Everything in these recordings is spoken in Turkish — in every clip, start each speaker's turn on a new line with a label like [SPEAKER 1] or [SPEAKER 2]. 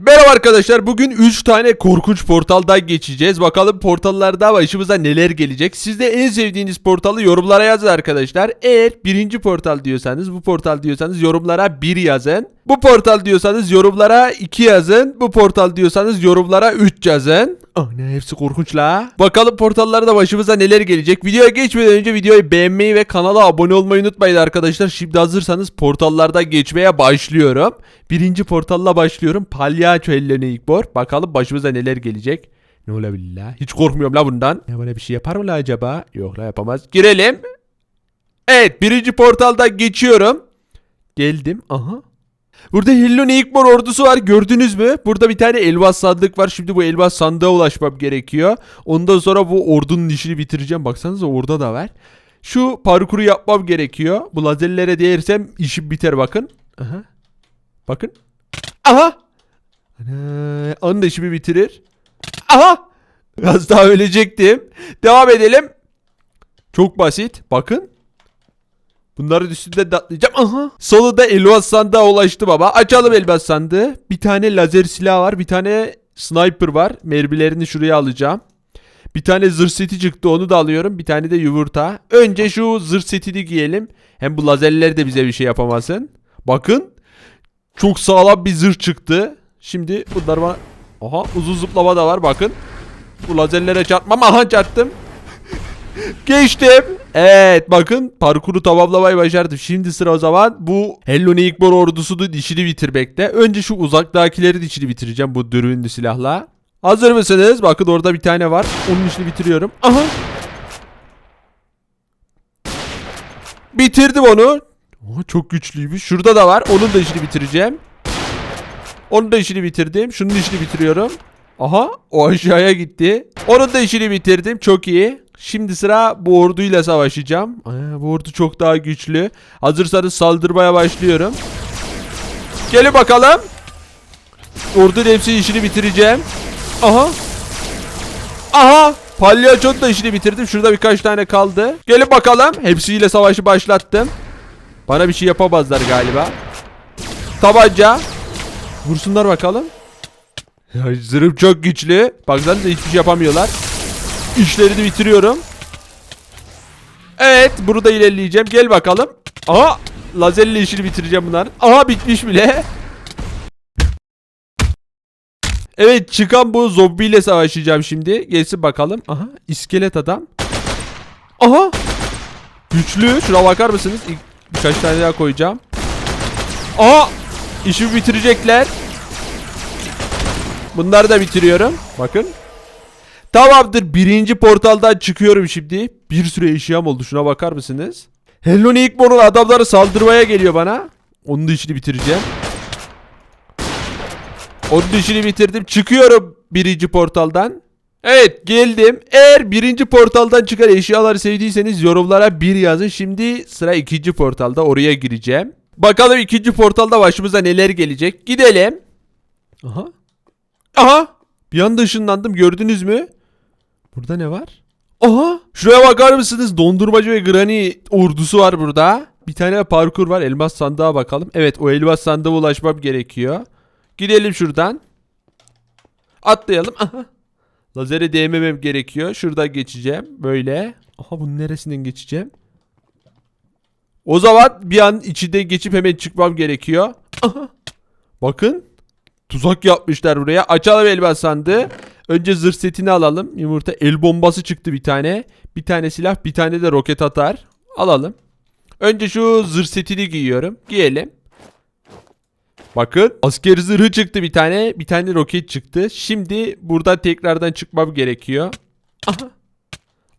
[SPEAKER 1] Merhaba arkadaşlar bugün 3 tane korkunç portaldan geçeceğiz. Bakalım portallarda başımıza neler gelecek. Siz de en sevdiğiniz portalı yorumlara yazın arkadaşlar. Eğer birinci portal diyorsanız bu portal diyorsanız yorumlara 1 yazın. Bu portal diyorsanız yorumlara 2 yazın. Bu portal diyorsanız yorumlara 3 yazın. Ah ne hepsi korkunç la. Bakalım portallarda başımıza neler gelecek. Videoya geçmeden önce videoyu beğenmeyi ve kanala abone olmayı unutmayın arkadaşlar. Şimdi hazırsanız portallarda geçmeye başlıyorum. Birinci portalla başlıyorum. Palyaço ellerine ilk bor. Bakalım başımıza neler gelecek. Ne olabilir la? Hiç korkmuyorum la bundan. Ya bana bir şey yapar mı la acaba? Yok la yapamaz. Girelim. Evet birinci portaldan geçiyorum. Geldim. Aha. Burada Hello Neighbor ordusu var gördünüz mü? Burada bir tane elmas sandık var. Şimdi bu elmas sandığa ulaşmam gerekiyor. Ondan sonra bu ordunun işini bitireceğim. Baksanıza orada da var. Şu parkuru yapmam gerekiyor. Bu lazerlere değersem işim biter bakın. Aha. Bakın. Aha. Ana, onun da işimi bitirir. Aha. Az daha ölecektim. Devam edelim. Çok basit. Bakın. Bunların üstünde de atlayacağım. Aha. Sonunda elmas sandığa ulaştım ama. Açalım elmas sandığı. Bir tane lazer silah var. Bir tane sniper var. Mermilerini şuraya alacağım. Bir tane zırh seti çıktı onu da alıyorum. Bir tane de yumurta. Önce şu zırh setini giyelim. Hem bu lazerler de bize bir şey yapamasın. Bakın. Çok sağlam bir zırh çıktı. Şimdi bunlar bana... Aha uzun zıplama da var bakın. Bu lazerlere çarpmam. Aha çarptım. Geçtim. Evet bakın parkuru tamamlamayı başardım. Şimdi sıra o zaman bu Hello Neighbor ordusunun işini bitirmekte. Önce şu uzaktakilerin işini bitireceğim bu dürbünlü silahla. Hazır mısınız? Bakın orada bir tane var. Onun işini bitiriyorum. Aha. Bitirdim onu. Oha, çok güçlüymüş. Şurada da var. Onun da işini bitireceğim. Onun da işini bitirdim. Şunun işini bitiriyorum. Aha o aşağıya gitti. Onun da işini bitirdim. Çok iyi. Şimdi sıra bu orduyla savaşacağım. Aa, bu ordu çok daha güçlü. Hazırsanız saldırmaya başlıyorum. Gelin bakalım. Ordunun hepsinin işini bitireceğim. Aha. Aha. Palyaçonun da işini bitirdim. Şurada birkaç tane kaldı. Gelin bakalım. Hepsiyle savaşı başlattım. Bana bir şey yapamazlar galiba. Tabanca. Vursunlar bakalım. Ya zırhım çok güçlü. Baksanıza hiçbir şey yapamıyorlar. İşlerini bitiriyorum. Evet burada ilerleyeceğim. Gel bakalım. Aha lazerle işini bitireceğim bunlar. Aha bitmiş bile. Evet çıkan bu zombiyle savaşacağım şimdi. Gelsin bakalım. Aha iskelet adam. Aha. Güçlü. Şuna bakar mısınız? İlk birkaç tane daha koyacağım. Aha. İşimi bitirecekler. Bunları da bitiriyorum. Bakın. Tamamdır. Birinci portaldan çıkıyorum şimdi. Bir sürü eşyam oldu. Şuna bakar mısınız? Hello Nightmare'un adamları saldırmaya geliyor bana. Onun da işini bitireceğim. Onun da işini bitirdim. Çıkıyorum birinci portaldan. Evet geldim. Eğer birinci portaldan çıkan eşyaları sevdiyseniz yorumlara bir yazın. Şimdi sıra ikinci portalda. Oraya gireceğim. Bakalım ikinci portalda başımıza neler gelecek. Gidelim. Aha. Aha. Bir anda ışınlandım gördünüz mü? Burada ne var? Aha. Şuraya bakar mısınız? Dondurmacı ve Granny ordusu var burada. Bir tane parkur var. Elmas sandığa bakalım. Evet o elmas sandığa ulaşmam gerekiyor. Gidelim şuradan. Atlayalım. Aha. Lazere değmemem gerekiyor. Şuradan geçeceğim. Böyle. Aha bunun neresinden geçeceğim? O zaman bir an içinde geçip hemen çıkmam gerekiyor. Aha. Bakın. Tuzak yapmışlar buraya. Açalım elmas sandığı. Önce zırh setini alalım. Yumurta el bombası çıktı bir tane. Bir tane silah bir tane de roket atar. Alalım. Önce şu zırh setini giyiyorum. Giyelim. Bakın asker zırhı çıktı bir tane. Bir tane roket çıktı. Şimdi buradan tekrardan çıkmam gerekiyor.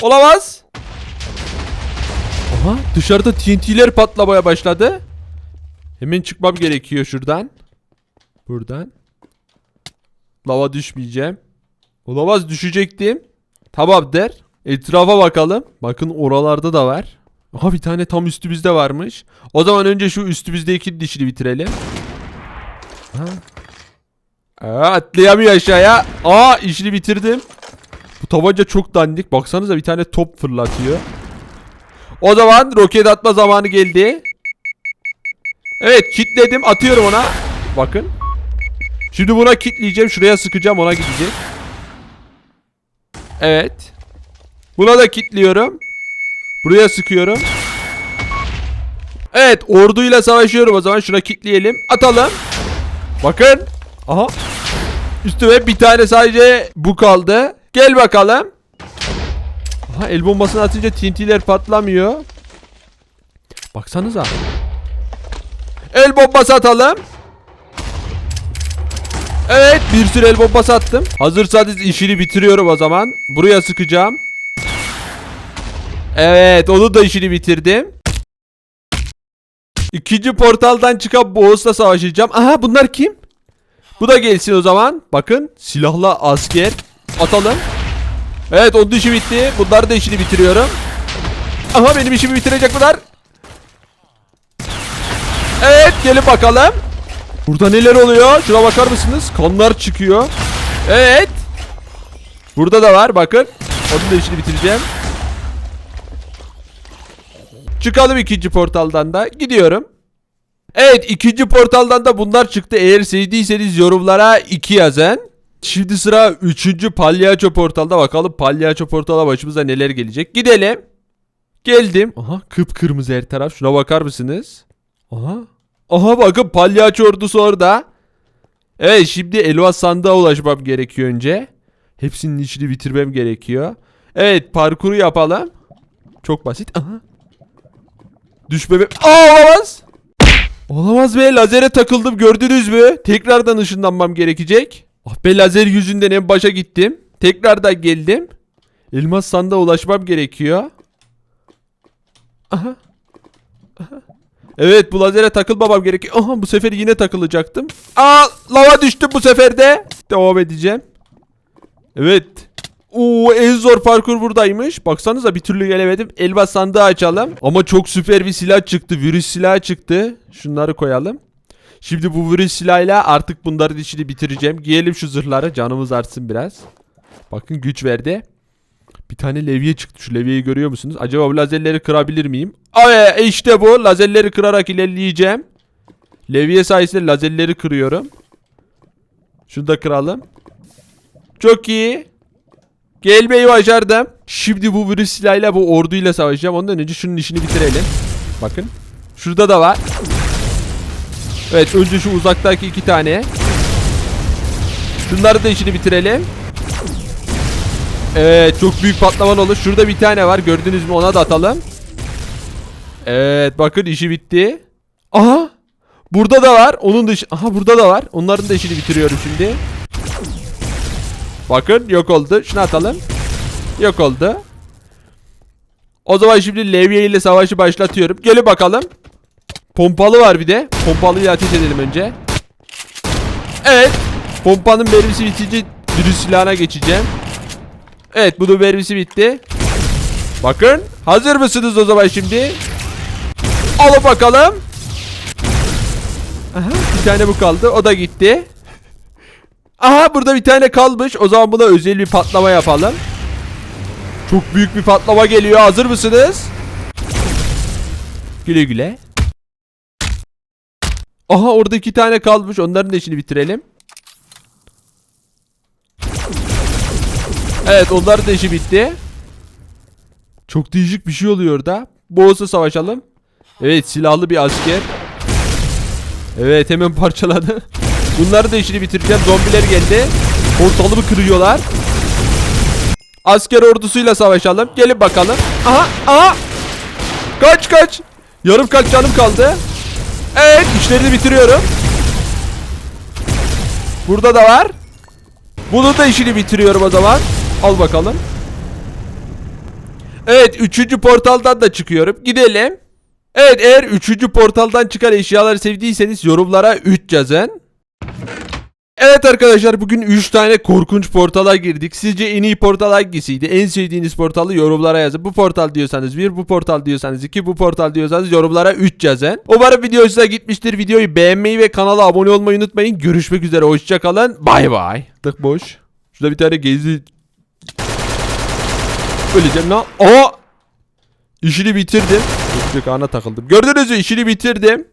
[SPEAKER 1] Olamaz. Aha dışarıda TNT'ler patlamaya başladı. Hemen çıkmam gerekiyor şuradan. Buradan. Lava düşmeyeceğim. Olamaz düşecektim. Tamam der. Etrafa bakalım. Bakın oralarda da var. Aha bir tane tam üstümüzde varmış. O zaman önce şu üstümüzdeki dişini bitirelim. Ha. Aa, atlayamıyor aşağıya. Aa işini bitirdim. Bu tabanca çok dandik. Baksanıza bir tane top fırlatıyor. O zaman roket atma zamanı geldi. Evet kilitledim atıyorum ona. Bakın. Şimdi buna kitleyeceğim. Şuraya sıkacağım ona gidecek. Evet. Buna da kilitliyorum. Buraya sıkıyorum. Evet orduyla savaşıyorum o zaman. Şuna kilitleyelim. Atalım. Bakın. Aha. Üstüme bir tane sadece bu kaldı. Gel bakalım. Aha el bombasını atınca TNT'ler patlamıyor. Baksanıza. El bombası atalım. Evet bir sürü el bombası attım. Hazırsanız işini bitiriyorum o zaman. Buraya sıkacağım. Evet onu da işini bitirdim. İkinci portaldan çıkan boss'la savaşacağım. Aha bunlar kim? Bu da gelsin o zaman. Bakın silahlı asker. Atalım. Evet onun işi bitti. Bunlar da işini bitiriyorum. Aha benim işimi bitirecek bunlar. Evet gelin bakalım. Burada neler oluyor? Şuna bakar mısınız? Kanlar çıkıyor. Evet. Burada da var bakın. Onun da işini bitireceğim. Çıkalım ikinci portaldan da. Gidiyorum. Evet ikinci portaldan da bunlar çıktı. Eğer sevdiyseniz yorumlara 2 yazın. Şimdi sıra 3. palyaço portalda. Bakalım palyaço portala başımıza neler gelecek. Gidelim. Geldim. Aha kıpkırmızı her taraf. Şuna bakar mısınız? Aha. Aha bakın palyaço ordusu orada. Evet şimdi elmas sandığa ulaşmam gerekiyor önce. Hepsinin içini bitirmem gerekiyor. Evet parkuru yapalım. Çok basit. Aha. Düşmeme... Aa olamaz. Olamaz be lazere takıldım gördünüz mü? Tekrardan ışınlanmam gerekecek. Ah be lazer yüzünden en başa gittim. Tekrardan geldim. Elmas sandığa ulaşmam gerekiyor. Aha. Aha. Evet bu lazere takılmamam gerekiyor. Aha bu sefer yine takılacaktım. Aa lava düştüm bu sefer de. Devam edeceğim. Evet. Oo en zor parkur buradaymış. Baksanıza bir türlü gelemedim. Elmas sandığı açalım. Ama çok süper bir silah çıktı. Virüs silahı çıktı. Şunları koyalım. Şimdi bu virüs silahıyla artık bunların işini bitireceğim. Giyelim şu zırhları. Canımız artsın biraz. Bakın güç verdi. Bir tane levye çıktı. Şu levyeyi görüyor musunuz? Acaba bu lazerleri kırabilir miyim? Ay işte bu. Lazerleri kırarak ilerleyeceğim. Levye sayesinde lazerleri kırıyorum. Şunu da kıralım. Çok iyi. Gelmeyi başardım. Şimdi bu virüs silahıyla bu orduyla savaşacağım. Ondan önce şunun işini bitirelim. Bakın. Şurada da var. Evet önce şu uzaktaki iki tane. Şunları da işini bitirelim. Evet çok büyük patlamalar olur. Şurada bir tane var. Gördünüz mü? Ona da atalım. Evet bakın işi bitti. Aha. Burada da var. Onun işi... Aha burada da var. Onların da işini bitiriyorum şimdi. Bakın yok oldu. Şunu atalım. Yok oldu. O zaman şimdi levye ile savaşı başlatıyorum. Gelin bakalım. Pompalı var bir de. Pompalıyla ateş edelim önce. Evet. Pompanın mermisi bitince virüs silahına geçeceğim. Evet bunun mermisi bitti. Bakın. Hazır mısınız o zaman şimdi? Alın bakalım. Aha, bir tane bu kaldı. O da gitti. Aha burada bir tane kalmış. O zaman buna özel bir patlama yapalım. Çok büyük bir patlama geliyor. Hazır mısınız? Güle güle. Aha orada iki tane kalmış. Onların da işini bitirelim. Evet onların da işi bitti. Çok değişik bir şey oluyor orada. Boğaz'a savaşalım. Evet silahlı bir asker. Evet hemen parçaladı. Bunları da işini bitireceğim. Zombiler geldi. Portalımı kırıyorlar. Asker ordusuyla savaşalım. Gelin bakalım. Aha aha. Kaç kaç. Yarım kaç canım kaldı. Evet işlerini bitiriyorum. Burada da var. Bunun da işini bitiriyorum o zaman. Al bakalım. Evet üçüncü portaldan da çıkıyorum. Gidelim. Evet eğer üçüncü portaldan çıkan eşyaları sevdiyseniz yorumlara 3 yazın. Evet arkadaşlar bugün 3 tane korkunç portala girdik. Sizce en iyi portal hangisiydi? En sevdiğiniz portalı yorumlara yazın. Bu portal diyorsanız 1, bu portal diyorsanız 2, bu portal diyorsanız yorumlara 3 yazın. Umarım video hoşuna gitmiştir. Videoyu beğenmeyi ve kanala abone olmayı unutmayın. Görüşmek üzere hoşçakalın. Bay bay. Tık boş. Şurada bir tane gezi... Öleceğim lan. Aa! İşini bitirdim. Ana takıldım. Gördünüz mü? İşini bitirdim.